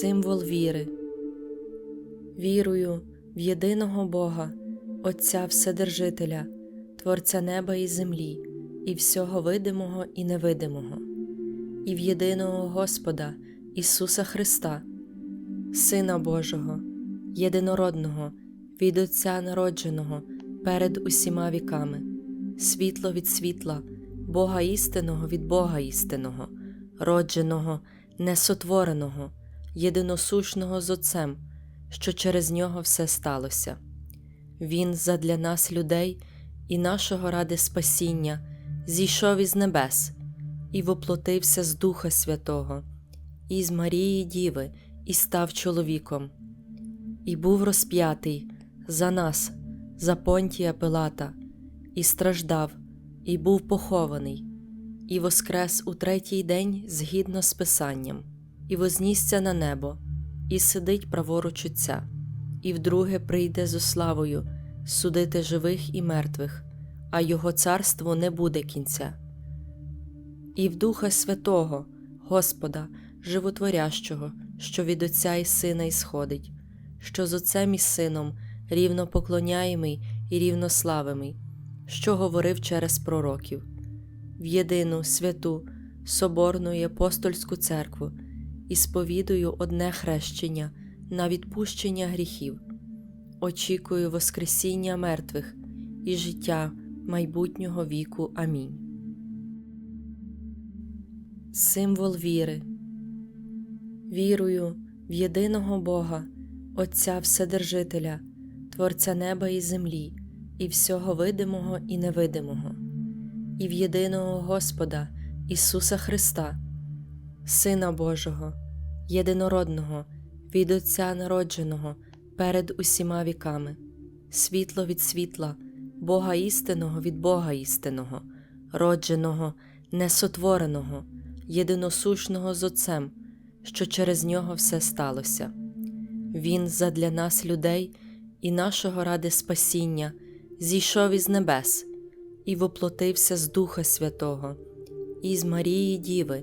Символ віри. Вірую в єдиного Бога, Отця Вседержителя, Творця неба і землі, і всього видимого і невидимого, і в єдиного Господа Ісуса Христа, Сина Божого, єдинородного, від Отця народженого перед усіма віками, світло від світла, Бога істинного від Бога істинного, родженого, несотвореного, єдиносушного з Отцем, що через нього все сталося. Він задля нас, людей і нашого ради спасіння, зійшов із небес і воплотився з Духа Святого, і з Марії Діви, і став чоловіком, і був розп'ятий за нас, за Понтія Пилата, і страждав, і був похований, і воскрес у третій день згідно з Писанням, і вознісся на небо, і сидить праворуч Отця, і вдруге прийде зо славою судити живих і мертвих, а Його царству не буде кінця. І в Духа Святого, Господа, Животворящого, що від Отця і Сина ісходить, що з Отцем і Сином рівно поклоняємий і рівнославимий, що говорив через пророків, в єдину святу, соборну і апостольську церкву і сповідую одне хрещення на відпущення гріхів, очікую Воскресіння мертвих і життя майбутнього віку. Амінь. Символ віри. Вірую в єдиного Бога, Отця Вседержителя, Творця неба і землі, і всього видимого і невидимого, і в єдиного Господа Ісуса Христа, Сина Божого, єдинородного, від Отця народженого перед усіма віками, світло від світла, Бога істинного від Бога істинного, родженого, несотвореного, єдиносушного з Отцем, що через нього все сталося. Він задля нас, людей і нашого ради спасіння, зійшов із небес і воплотився з Духа Святого, і з Марії Діви,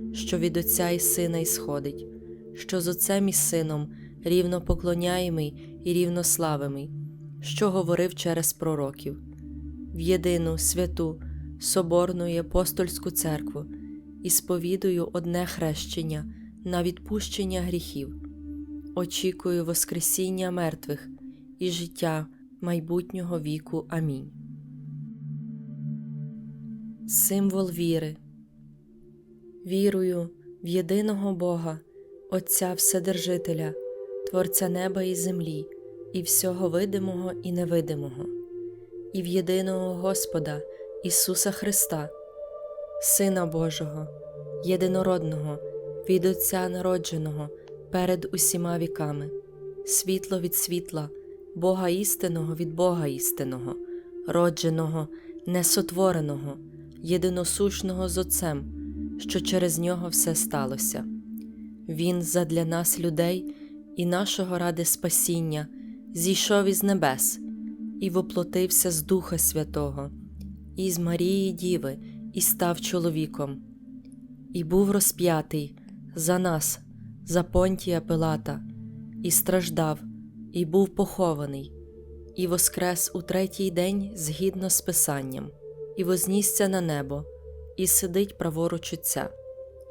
що від Отця і Сина ісходить, що з Отцем і Сином рівно поклоняємий і рівнославимий, що говорив через пророків, в єдину святу, соборну і апостольську церкву і сповідую одне хрещення на відпущення гріхів, очікую Воскресіння мертвих і життя майбутнього віку. Амінь. Символ віри. Вірую в єдиного Бога, Отця Вседержителя, Творця неба і землі, і всього видимого і невидимого, і в єдиного Господа Ісуса Христа, Сина Божого, єдинородного, від Отця народженого перед усіма віками, світло від світла, Бога істинного від Бога істинного, родженого, несотвореного, єдиносушного з Отцем, що через нього все сталося. Він задля нас, людей і нашого ради спасіння, зійшов із небес і воплотився з Духа Святого, і з Марії Діви, і став чоловіком, і був розп'ятий за нас, за Понтія Пилата, і страждав, і був похований, і воскрес у третій день згідно з Писанням, і вознісся на небо, і сидить праворуч Отця,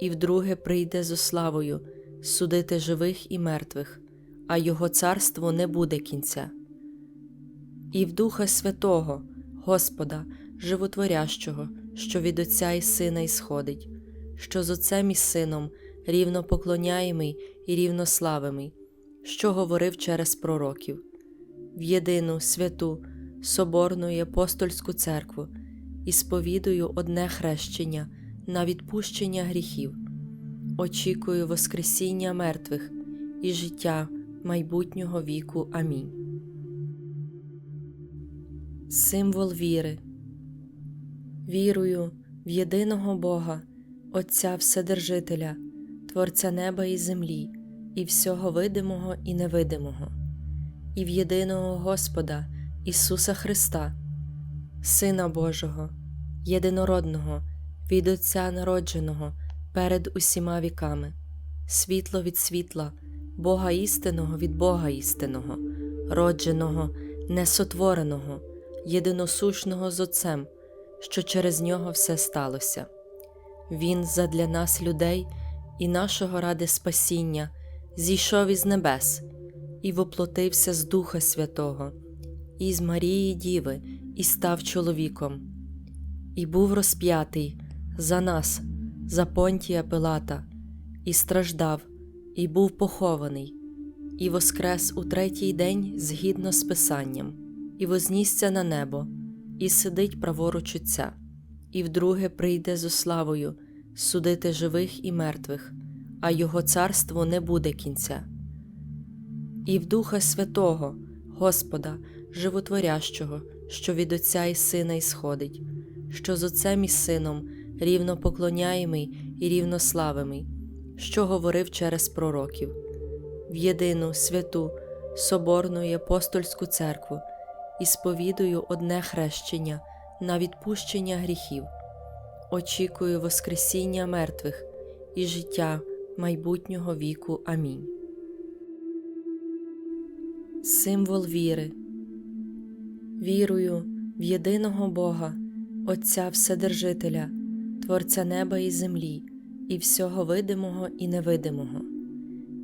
і вдруге прийде зо славою судити живих і мертвих, а Його царству не буде кінця. І в Духа Святого, Господа, Животворящого, що від Отця і Сина ісходить, що з Отцем і Сином рівно поклоняємий і рівнославимий, що говорив через пророків, в єдину святу, соборну і апостольську церкву і сповідую одне хрещення на відпущення гріхів, очікую Воскресіння мертвих і життя майбутнього віку. Амінь. Символ віри. Вірую в єдиного Бога, Отця Вседержителя, Творця неба і землі, і всього видимого і невидимого, і в єдиного Господа Ісуса Христа, Сина Божого, єдинородного, від Отця народженого перед усіма віками, світло від світла, Бога істинного від Бога істинного, родженого, несотвореного, єдиносушного з Отцем, що через нього все сталося. Він задля нас, людей і нашого ради спасіння, зійшов із небес і воплотився з Духа Святого, і з Марії Діви, і став чоловіком, і був розп'ятий за нас, за Понтія Пилата, і страждав, і був похований, і воскрес у третій день згідно з Писанням, і вознісся на небо, і сидить праворуч Отця, і вдруге прийде зо славою судити живих і мертвих, а Його царству не буде кінця. І в Духа Святого, Господа, Животворящого, що від Отця і Сина ісходить, що з Отцем і Сином рівно поклоняємий і рівнославимий, що говорив через пророків, в єдину святу, соборну і апостольську церкву і сповідую одне хрещення на відпущення гріхів, очікую Воскресіння мертвих і життя майбутнього віку. Амінь. Символ віри. Вірую в єдиного Бога, Отця Вседержителя, Творця неба і землі, і всього видимого і невидимого,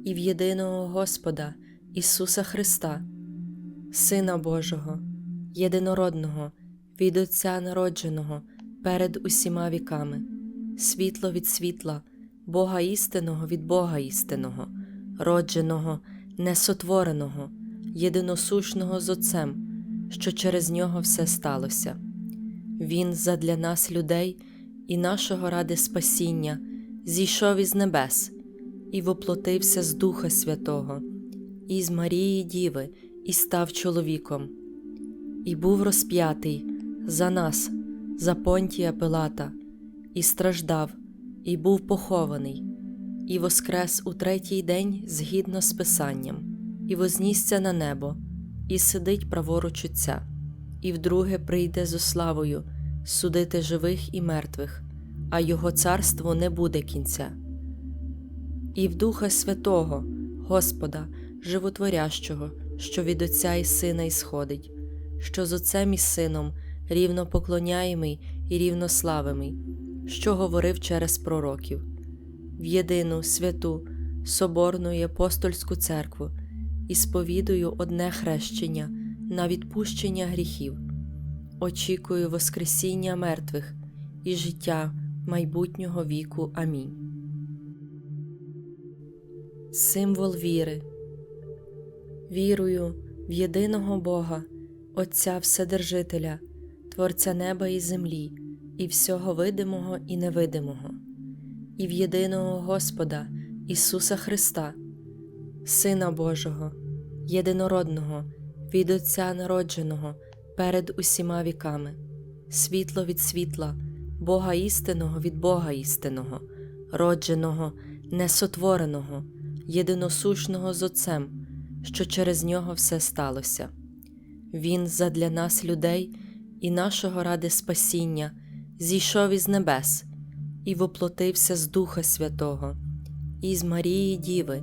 і в єдиного Господа Ісуса Христа, Сина Божого, єдинородного, від Отця народженого перед усіма віками, світло від світла, Бога істинного від Бога істинного, родженого, несотвореного, єдиносушного з Отцем, що через нього все сталося. Він задля нас, людей і нашого ради спасіння, зійшов із небес і воплотився з Духа Святого, і з Марії Діви, і став чоловіком, і був розп'ятий за нас, за Понтія Пилата, і страждав, і був похований, і воскрес у третій день згідно з Писанням, і вознісся на небо, і сидить праворуч Отця, і вдруге прийде зо славою судити живих і мертвих, а Його царству не буде кінця. І в Духа Святого, Господа, Животворящого, що від Отця і Сина ісходить, що з Отцем і Сином рівно поклоняємий і рівнославимий, що говорив через пророків, в єдину святу, соборну і апостольську церкву і сповідую одне хрещення на відпущення гріхів, очікую Воскресіння мертвих і життя майбутнього віку. Амінь. Символ віри. Вірую в єдиного Бога, Отця Вседержителя, Творця неба і землі, і всього видимого і невидимого, і в єдиного Господа Ісуса Христа, Сина Божого, єдинородного, від Отця народженого перед усіма віками, світло від світла, Бога істинного від Бога істинного, родженого, несотвореного, єдиносушного з Отцем, що через нього все сталося. Він задля нас, людей і нашого ради спасіння, зійшов із небес і воплотився з Духа Святого, і з Марії Діви,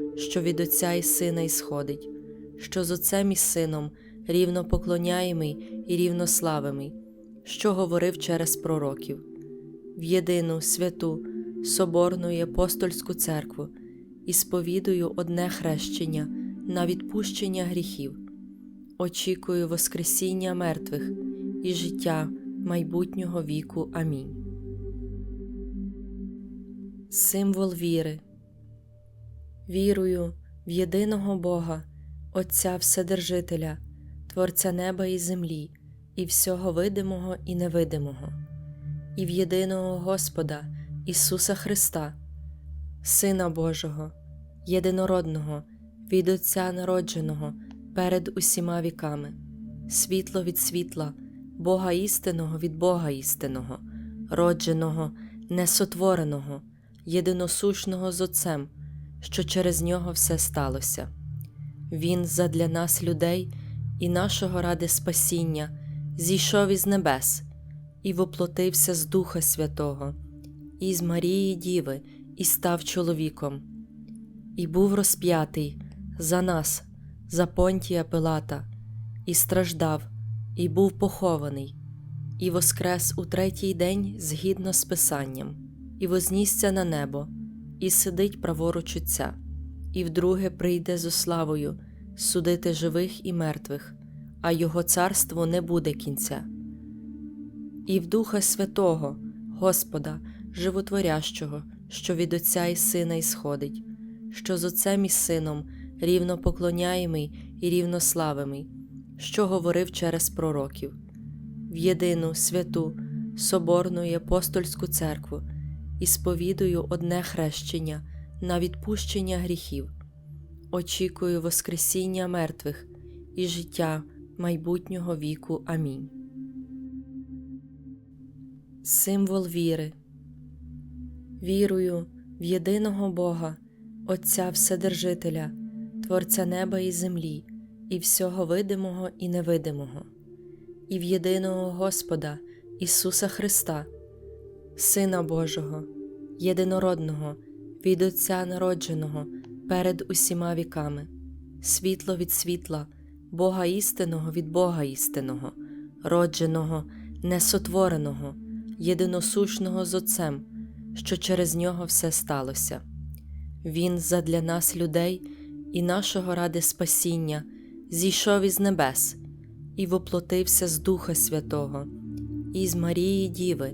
що від Отця і Сина ісходить, що з Отцем і Сином рівно поклоняємий і рівнославимий, що говорив через пророків, в єдину святу, соборну і апостольську церкву і сповідую одне хрещення на відпущення гріхів. Очікую Воскресіння мертвих і життя майбутнього віку. Амінь. Символ віри. Вірую в єдиного Бога, Отця Вседержителя, Творця неба і землі, і всього видимого і невидимого, і в єдиного Господа Ісуса Христа, Сина Божого, єдинородного, від Отця народженого перед усіма віками, світло від світла, Бога істинного від Бога істинного, родженого, несотвореного, єдиносушного з Отцем, що через нього все сталося. Він задля нас, людей і нашого ради спасіння, зійшов із небес і воплотився з Духа Святого, і з Марії Діви, і став чоловіком, і був розп'ятий за нас, за Понтія Пилата, і страждав, і був похований, і воскрес у третій день згідно з Писанням, і вознісся на небо, і сидить праворуч Отця, і вдруге прийде зо славою судити живих і мертвих, а Його царству не буде кінця. І в Духа Святого, Господа, Животворящого, що від Отця і Сина ісходить, що з Отцем і Сином рівно поклоняємий і рівнославимий, що говорив через пророків, в єдину святу, Соборну і апостольську церкву і сповідую одне хрещення на відпущення гріхів, очікую Воскресіння мертвих і життя майбутнього віку. Амінь. Символ віри. Вірую в єдиного Бога, Отця Вседержителя, Творця неба і землі, і всього видимого і невидимого, і в єдиного Господа Ісуса Христа, Сина Божого, єдинородного, від Отця народженого перед усіма віками, світло від світла, Бога істинного від Бога істинного, родженого, несотвореного, єдиносушного з Отцем, що через нього все сталося. Він задля нас, людей і нашого ради спасіння, зійшов із небес і воплотився з Духа Святого, і з Марії Діви,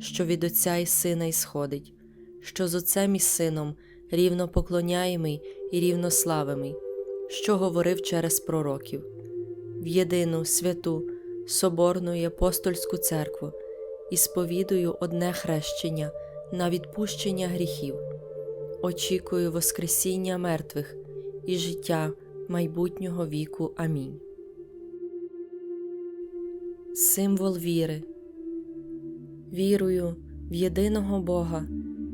що від Отця і Сина ісходить, що з Отцем і Сином рівно поклоняємий і рівнославимий, що говорив через пророків, в єдину святу, Соборну і апостольську церкву і сповідую одне хрещення на відпущення гріхів, очікую Воскресіння мертвих і життя майбутнього віку. Амінь. Символ віри. Вірую в єдиного Бога,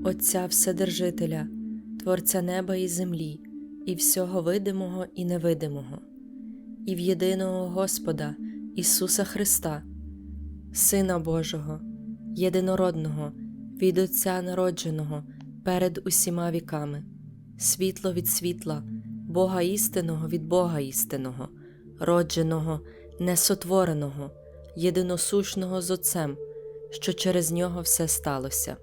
Отця Вседержителя, Творця неба і землі, і всього видимого і невидимого, і в єдиного Господа Ісуса Христа, Сина Божого, єдинородного, від Отця народженого перед усіма віками, світло від світла, Бога істинного від Бога істинного, родженого, несотвореного, єдиносушного з Отцем, що через нього все сталося.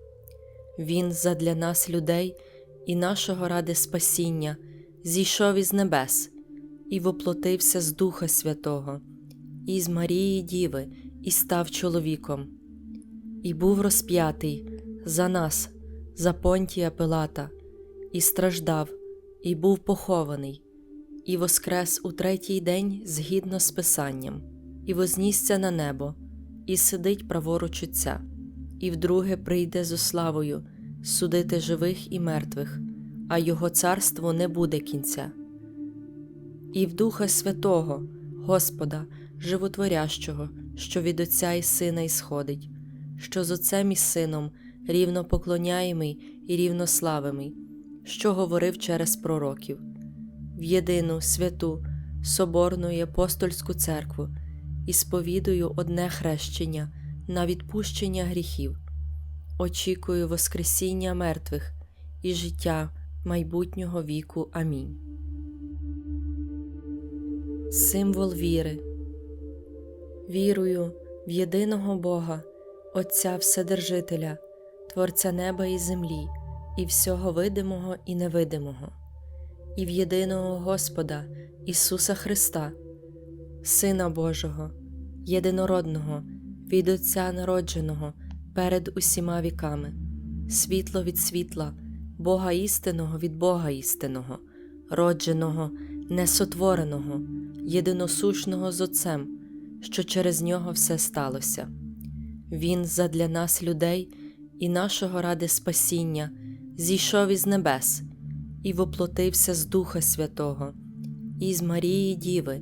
Він задля нас, людей і нашого ради спасіння, зійшов із небес і воплотився з Духа Святого, і з Марії Діви, і став чоловіком, і був розп'ятий за нас, за Понтія Пилата, і страждав, і був похований, і воскрес у третій день згідно з Писанням, і вознісся на небо, і сидить праворуч Отця, і вдруге прийде зо славою судити живих і мертвих, а Його царству не буде кінця. І в Духа Святого, Господа, Животворящого, що від Отця і Сина ісходить, що з Отцем і Сином рівно поклоняємий і рівнославимий, що говорив через пророків, в єдину святу, соборну і апостольську церкву і сповідую одне хрещення на відпущення гріхів, очікую Воскресіння мертвих і життя майбутнього віку. Амінь. Символ віри. Вірую в єдиного Бога, Отця Вседержителя, Творця неба і землі, і всього видимого і невидимого, і в єдиного Господа Ісуса Христа, Сина Божого, єдинородного, від Отця народженого перед усіма віками, світло від світла, Бога істинного від Бога істинного, родженого, несотвореного, єдиносушного з Отцем, що через нього все сталося. Він задля нас, людей і нашого ради спасіння, зійшов із небес і воплотився з Духа Святого, і з Марії Діви,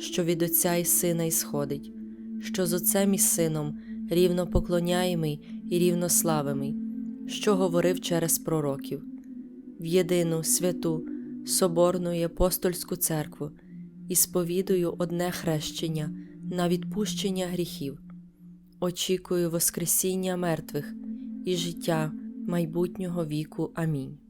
що від Отця і Сина ісходить, що з Отцем і Сином рівно поклоняємий і рівнославимий, що говорив через пророків, в єдину святу, соборну і апостольську церкву і сповідую одне хрещення на відпущення гріхів, очікую Воскресіння мертвих і життя майбутнього віку. Амінь.